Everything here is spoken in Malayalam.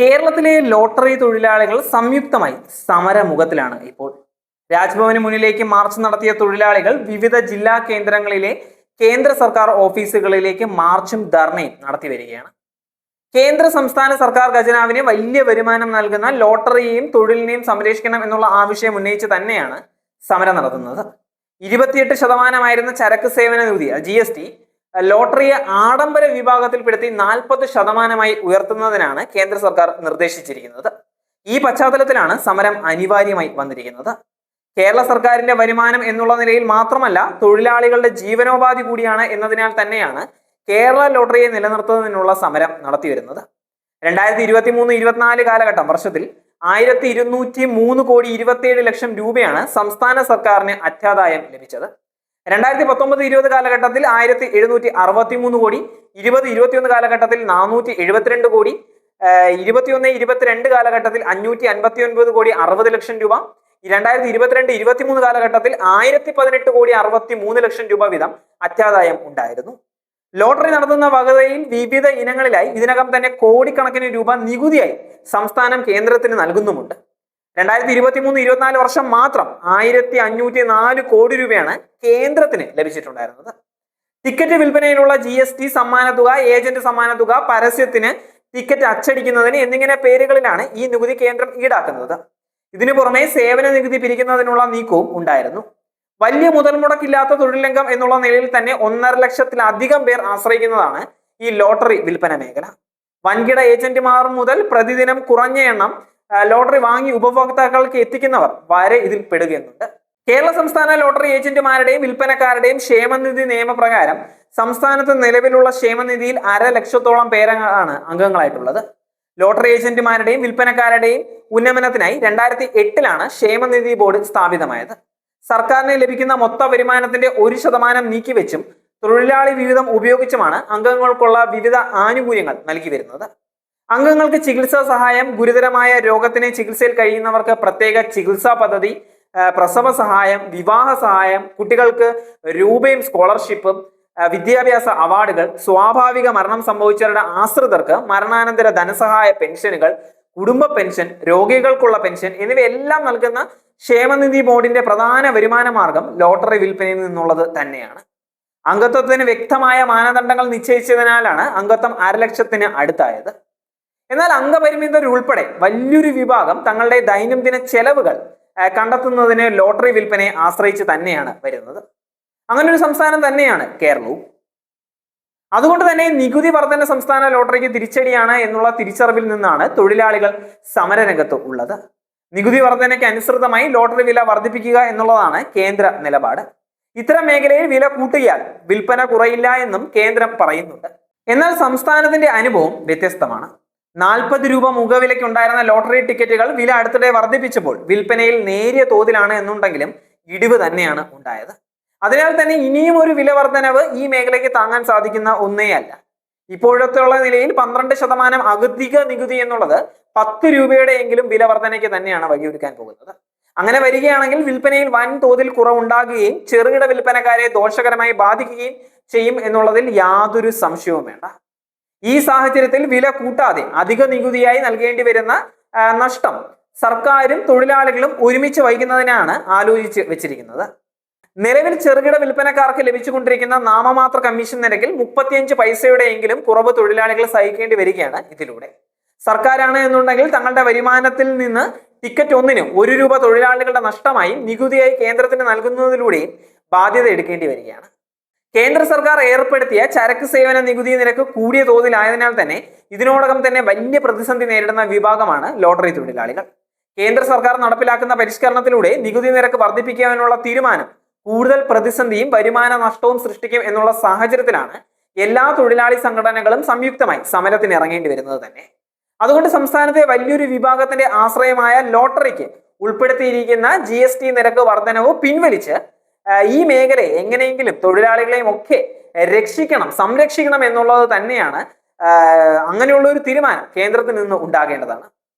കേരളത്തിലെ ലോട്ടറി തൊഴിലാളികൾ സംയുക്തമായി സമരമുഖത്തിലാണ് ഇപ്പോൾ. രാജ്ഭവന് മുന്നിലേക്ക് മാർച്ച് നടത്തിയ തൊഴിലാളികൾ വിവിധ ജില്ലാ കേന്ദ്രങ്ങളിലെ കേന്ദ്ര സർക്കാർ ഓഫീസുകളിലേക്ക് മാർച്ചും ധർണയും നടത്തി വരികയാണ്. കേന്ദ്ര സംസ്ഥാന സർക്കാർ ഖജനാവിന് വലിയ വരുമാനം നൽകുന്ന ലോട്ടറിയെയും തൊഴിലിനെയും സംരക്ഷിക്കണം എന്നുള്ള ആവശ്യം ഉന്നയിച്ച് തന്നെയാണ് സമരം നടത്തുന്നത്. ഇരുപത്തിയെട്ട് ശതമാനമായിരുന്ന ചരക്ക് സേവന നികുതി ജി എസ് ടി ലോട്ടറിയെ ആഡംബര വിഭാഗത്തിൽപ്പെടുത്തി നാൽപ്പത് ശതമാനമായി ഉയർത്തുന്നതിനാണ് കേന്ദ്ര സർക്കാർ നിർദ്ദേശിച്ചിരിക്കുന്നത്. ഈ പശ്ചാത്തലത്തിലാണ് സമരം അനിവാര്യമായി വന്നിരിക്കുന്നത്. കേരള സർക്കാരിന്റെ വരുമാനം എന്നുള്ള നിലയിൽ മാത്രമല്ല തൊഴിലാളികളുടെ ജീവനോപാധി കൂടിയാണ് എന്നതിനാൽ തന്നെയാണ് കേരള ലോട്ടറിയെ നിലനിർത്തുന്നതിനുള്ള സമരം നടത്തിവരുന്നത്. രണ്ടായിരത്തി ഇരുപത്തി മൂന്ന് ഇരുപത്തിനാല് കാലഘട്ടം വർഷത്തിൽ ആയിരത്തി ഇരുന്നൂറ്റി മൂന്ന് കോടി ഇരുപത്തിയേഴ് ലക്ഷം രൂപയാണ് സംസ്ഥാന സർക്കാരിന് അറ്റാദായം ലഭിച്ചത്. രണ്ടായിരത്തി പത്തൊമ്പത് ഇരുപത് കാലഘട്ടത്തിൽ ആയിരത്തി എഴുന്നൂറ്റി അറുപത്തി മൂന്ന് കോടി ഇരുപത് ഇരുപത്തിയൊന്ന് കാലഘട്ടത്തിൽ നാനൂറ്റി എഴുപത്തിരണ്ട് കോടി ഇരുപത്തിയൊന്ന് ഇരുപത്തിരണ്ട് കാലഘട്ടത്തിൽ അഞ്ഞൂറ്റി അൻപത്തി ഒൻപത് കോടി അറുപത് ലക്ഷം രൂപ രണ്ടായിരത്തി ഇരുപത്തിരണ്ട് ഇരുപത്തിമൂന്ന് കാലഘട്ടത്തിൽ ആയിരത്തി പതിനെട്ട് കോടി അറുപത്തി മൂന്ന് ലക്ഷം രൂപ വീതം അറ്റാദായം ഉണ്ടായിരുന്നു. ലോട്ടറി നടത്തുന്ന വകതയിൽ വിവിധ ഇനങ്ങളിലായി ഇതിനകം തന്നെ കോടിക്കണക്കിന് രൂപ നികുതിയായി സംസ്ഥാനം കേന്ദ്രത്തിന് നൽകുന്നുമുണ്ട്. രണ്ടായിരത്തി ഇരുപത്തി മൂന്ന് ഇരുപത്തിനാല് വർഷം മാത്രം ആയിരത്തി അഞ്ഞൂറ്റി നാല് കോടി രൂപയാണ് കേന്ദ്രത്തിന് ലഭിച്ചിട്ടുണ്ടായിരുന്നത്. ടിക്കറ്റ് വിൽപ്പനയിലുള്ള ജി എസ് ടി സമ്മാനത്തുക ഏജന്റ് തുക പരസ്യത്തിന് ടിക്കറ്റ് അച്ചടിക്കുന്നതിന് എന്നിങ്ങനെ പേരുകളിലാണ് ഈ നികുതി കേന്ദ്രം ഈടാക്കുന്നത്. ഇതിനു പുറമെ സേവന നികുതി പിരിക്കുന്നതിനുള്ള നീക്കവും ഉണ്ടായിരുന്നു. വലിയ മുതൽ മുടക്കില്ലാത്ത തൊഴിലംഗം എന്നുള്ള നിലയിൽ തന്നെ ഒന്നര ലക്ഷത്തിലധികം പേർ ആശ്രയിക്കുന്നതാണ് ഈ ലോട്ടറി വിൽപ്പന മേഖല. വൻകിട ഏജന്റുമാർ മുതൽ പ്രതിദിനം കുറഞ്ഞ എണ്ണം ലോട്ടറി വാങ്ങി ഉപഭോക്താക്കൾക്ക് എത്തിക്കുന്നവർ വരെ ഇതിൽ പെടുകയെന്നുണ്ട് കേരള സംസ്ഥാന ലോട്ടറി ഏജന്റുമാരുടെയും വിൽപ്പനക്കാരുടെയും ക്ഷേമനിധി നിയമപ്രകാരം സംസ്ഥാനത്ത് നിലവിലുള്ള ക്ഷേമനിധിയിൽ അര ലക്ഷത്തോളം പേരാണ് അംഗങ്ങളായിട്ടുള്ളത്. ലോട്ടറി ഏജന്റുമാരുടെയും വിൽപ്പനക്കാരുടെയും ഉന്നമനത്തിനായി രണ്ടായിരത്തി എട്ടിലാണ് ക്ഷേമനിധി ബോർഡ് സ്ഥാപിതമായത്. സർക്കാരിന് ലഭിക്കുന്ന മൊത്ത വരുമാനത്തിന്റെ ഒരു ശതമാനം നീക്കിവെച്ചും തൊഴിലാളി വിഹിതം ഉപയോഗിച്ചുമാണ് അംഗങ്ങൾക്കുള്ള വിവിധ ആനുകൂല്യങ്ങൾ നൽകി വരുന്നത്. അംഗങ്ങൾക്ക് ചികിത്സാ സഹായം ഗുരുതരമായ രോഗത്തിന് ചികിത്സയിൽ കഴിയുന്നവർക്ക് പ്രത്യേക ചികിത്സാ പദ്ധതി പ്രസവ സഹായം വിവാഹ സഹായം കുട്ടികൾക്ക് രൂപയും സ്കോളർഷിപ്പും വിദ്യാഭ്യാസ അവാർഡുകൾ സ്വാഭാവിക മരണം സംഭവിച്ചവരുടെ ആശ്രിതർക്ക് മരണാനന്തര ധനസഹായ പെൻഷനുകൾ കുടുംബ പെൻഷൻ രോഗികൾക്കുള്ള പെൻഷൻ എന്നിവയെല്ലാം നൽകുന്ന ക്ഷേമനിധി ബോർഡിന്റെ പ്രധാന വരുമാന മാർഗം ലോട്ടറി വിൽപ്പനയിൽ നിന്നുള്ളത് തന്നെയാണ്. അംഗത്വത്തിന് വ്യക്തമായ മാനദണ്ഡങ്ങൾ നിശ്ചയിച്ചതിനാലാണ് അംഗത്വം അരലക്ഷത്തിന് അടുത്തായത്. എന്നാൽ അംഗപരിമിതരുൾപ്പെടെ വലിയൊരു വിഭാഗം തങ്ങളുടെ ദൈനംദിന ചെലവുകൾ കണ്ടെത്തുന്നതിന് ലോട്ടറി വിൽപ്പനയെ ആശ്രയിച്ച് തന്നെയാണ് വരുന്നത്. അങ്ങനെ ഒരു സംസ്ഥാനം തന്നെയാണ് കേരളവും. അതുകൊണ്ട് തന്നെ നികുതി വർധന സംസ്ഥാന ലോട്ടറിക്ക് തിരിച്ചടിയാണ് എന്നുള്ള തിരിച്ചറിവിൽ നിന്നാണ് തൊഴിലാളികൾ സമരരംഗത്ത് ഉള്ളത്. നികുതി വർധനയ്ക്ക് അനുസൃതമായി ലോട്ടറി വില വർദ്ധിപ്പിക്കുക എന്നുള്ളതാണ് കേന്ദ്ര നിലപാട്. ഇത്തരം മേഖലയിൽ വില കൂട്ടിയാൽ വിൽപ്പന കുറയില്ല എന്നും കേന്ദ്രം പറയുന്നുണ്ട്. എന്നാൽ സംസ്ഥാനത്തിന്റെ അനുഭവം വ്യത്യസ്തമാണ്. നാൽപ്പത് രൂപ മുഖവിലയ്ക്ക് ഉണ്ടായിരുന്ന ലോട്ടറി ടിക്കറ്റുകൾ വില അടുത്തിടെ വർദ്ധിപ്പിച്ചപ്പോൾ വിൽപ്പനയിൽ നേരിയ തോതിലാണ് എന്നുണ്ടെങ്കിലും ഇടിവ് തന്നെയാണ് ഉണ്ടായത്. അതിനാൽ തന്നെ ഇനിയും ഒരു വില വർധനവ് ഈ മേഖലയ്ക്ക് താങ്ങാൻ സാധിക്കുന്ന ഒന്നേയല്ല ഇപ്പോഴത്തെ ഉള്ള നിലയിൽ പന്ത്രണ്ട് ശതമാനം അധിക നികുതി എന്നുള്ളത് പത്ത് രൂപയുടെ എങ്കിലും വില വർധനയ്ക്ക് തന്നെയാണ് വഴിയൊരുക്കാൻ പോകുന്നത്. അങ്ങനെ വരികയാണെങ്കിൽ വിൽപ്പനയിൽ വൻ തോതിൽ കുറവുണ്ടാകുകയും ചെറുകിട വിൽപ്പനക്കാരെ ദോഷകരമായി ബാധിക്കുകയും ചെയ്യും എന്നുള്ളതിൽ യാതൊരു സംശയവും വേണ്ട. ഈ സാഹചര്യത്തിൽ വില കൂട്ടാതെ അധിക നികുതിയായി നൽകേണ്ടി വരുന്ന നഷ്ടം സർക്കാരും തൊഴിലാളികളും ഒരുമിച്ച് വഹിക്കുന്നതിനാണ് ആലോചിച്ച് വെച്ചിരിക്കുന്നത്. നിലവിൽ ചെറുകിട വിൽപ്പനക്കാർക്ക് ലഭിച്ചുകൊണ്ടിരിക്കുന്ന നാമമാത്ര കമ്മീഷൻ നിരക്കിൽ മുപ്പത്തിയഞ്ച് പൈസയുടെയെങ്കിലും കുറവ് തൊഴിലാളികൾ സഹിക്കേണ്ടി വരികയാണ് ഇതിലൂടെ. സർക്കാരാണ് എന്നുണ്ടെങ്കിൽ തങ്ങളുടെ വരുമാനത്തിൽ നിന്ന് ടിക്കറ്റ് ഒന്നിന് ഒരു രൂപ തൊഴിലാളികളുടെ നഷ്ടമായി നികുതിയായി കേന്ദ്രത്തിന് നൽകുന്നതിലൂടെയും ബാധ്യത എടുക്കേണ്ടി വരികയാണ്. കേന്ദ്ര സർക്കാർ ഏർപ്പെടുത്തിയ ചരക്ക് സേവന നികുതി നിരക്ക് കൂടിയ തോതിലായതിനാൽ തന്നെ ഇതിനോടകം തന്നെ വലിയ പ്രതിസന്ധി നേരിടുന്ന വിഭാഗമാണ് ലോട്ടറി തൊഴിലാളികൾ. കേന്ദ്ര സർക്കാർ നടപ്പിലാക്കുന്ന പരിഷ്കരണത്തിലൂടെ നികുതി നിരക്ക് വർദ്ധിപ്പിക്കാനുള്ള തീരുമാനം കൂടുതൽ പ്രതിസന്ധിയും വരുമാന നഷ്ടവും സൃഷ്ടിക്കും എന്നുള്ള സാഹചര്യത്തിലാണ് എല്ലാ തൊഴിലാളി സംഘടനകളും സംയുക്തമായി സമരത്തിന് ഇറങ്ങേണ്ടി വരുന്നത് തന്നെ. അതുകൊണ്ട് സംസ്ഥാനത്തെ വലിയൊരു വിഭാഗത്തിന്റെ ആശ്രയമായ ലോട്ടറിക്ക് ഉൾപ്പെടുത്തിയിരിക്കുന്ന ജി നിരക്ക് വർധനവ് പിൻവലിച്ച് ഈ മേഖലയെ എങ്ങനെയെങ്കിലും തൊഴിലാളികളെയും ഒക്കെ രക്ഷിക്കണം സംരക്ഷിക്കണം എന്നുള്ളത് തന്നെയാണ് അങ്ങനെയുള്ള ഒരു തീരുമാനം കേന്ദ്രത്തിൽ നിന്ന് ഉണ്ടാകേണ്ടതാണ്.